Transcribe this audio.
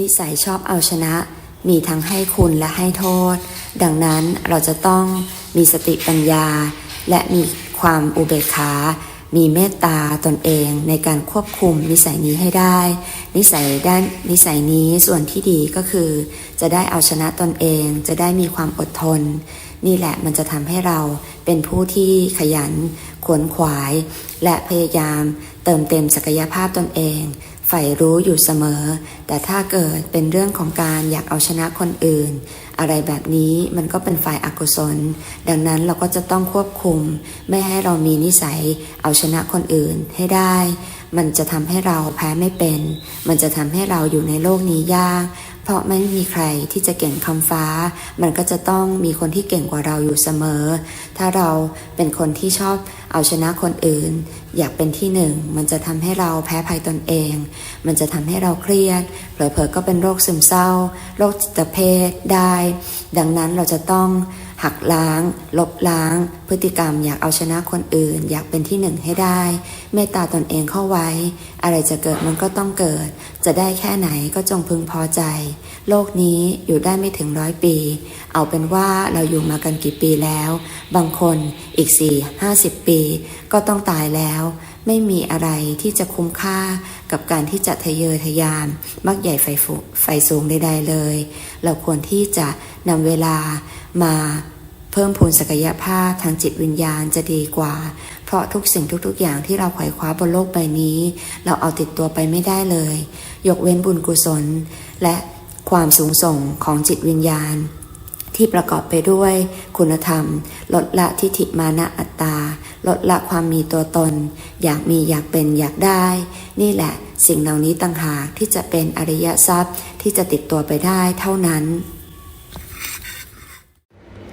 นิสัยชอบเอาชนะ มีทั้งให้คุณและให้โทษ ดังนั้นเราจะต้องมีสติปัญญา และมีความอุเบกขา มีเมตตาตนเองในการควบคุมนิสัยนี้ให้ได้ นิสัยด้านนิสัยนี้ส่วนที่ดีก็คือ จะได้เอาชนะตนเอง จะได้มีความอดทน นี่แหละมันจะทำให้เราเป็นผู้ที่ขยันขวนขวาย และพยายามเติมเต็มศักยภาพตนเอง ใฝ่รู้อยู่เสมอ แต่ถ้าเกิดเป็นเรื่องของการอยากเอาชนะคนอื่น อะไรแบบนี้มันก็เป็นฝ่ายอากุศล ดังนั้นเราก็จะต้องควบคุม ไม่ให้เรามีนิสัยเอาชนะคนอื่นให้ได้มันจะทำให้เราแพ้ไม่เป็น มันจะทำให้เราอยู่ในโลกนี้ยาก เพราะไม่มีใครที่จะเก่งคำฟ้า มันก็จะต้องมีคนที่เก่งกว่าเราอยู่เสมอ ถ้าเราเป็นคนที่ชอบเอาชนะคนอื่น อยากเป็นที่หนึ่ง มันจะทำให้เราแพ้ภัยตนเอง มันจะทำให้เราเครียด เผลอๆก็เป็นโรคซึมเศร้า โรคจิตเภทได้ ดังนั้นเราจะต้อง หักล้าง ลบล้าง พฤติกรรมอยากเอาชนะคนอื่น อยากเป็นที่หนึ่งให้ได้ เมตตาตนเองเข้าไว้ อะไรจะเกิดมันก็ต้องเกิด จะได้แค่ไหนก็จงพึงพอใจ โลกนี้อยู่ได้ไม่ถึงร้อยปี เอาเป็นว่าเราอยู่มากันกี่ปีแล้ว บางคนอีกสี่ห้าสิบปี ก็ต้องตายแล้วไม่มีอะไรที่จะคุ้มค่ากับการที่จะทะเยอทะยาน มักใหญ่ไฟไฟสูงใดๆเลย เราควรที่จะนำเวลา มาเพิ่มพูนศักยภาพทางจิตวิญญาณจะดีกว่า เพราะทุกสิ่งทุกๆ อย่างที่เราไขว่คว้าบนโลกใบนี้ เราเอาติดตัวไปไม่ได้เลย ยกเว้นบุญกุศล และความสูงส่งของจิตวิญญาณ ที่ประกอบไปด้วยคุณธรรม ลดละทิฏฐิมานะอัตตา ลดละความมีตัวตน อยากมีอยากเป็นอยากได้ นี่แหละสิ่งเหล่านี้ต่างหากที่จะเป็นอริยทรัพย์ที่จะติดตัวไปได้เท่านั้น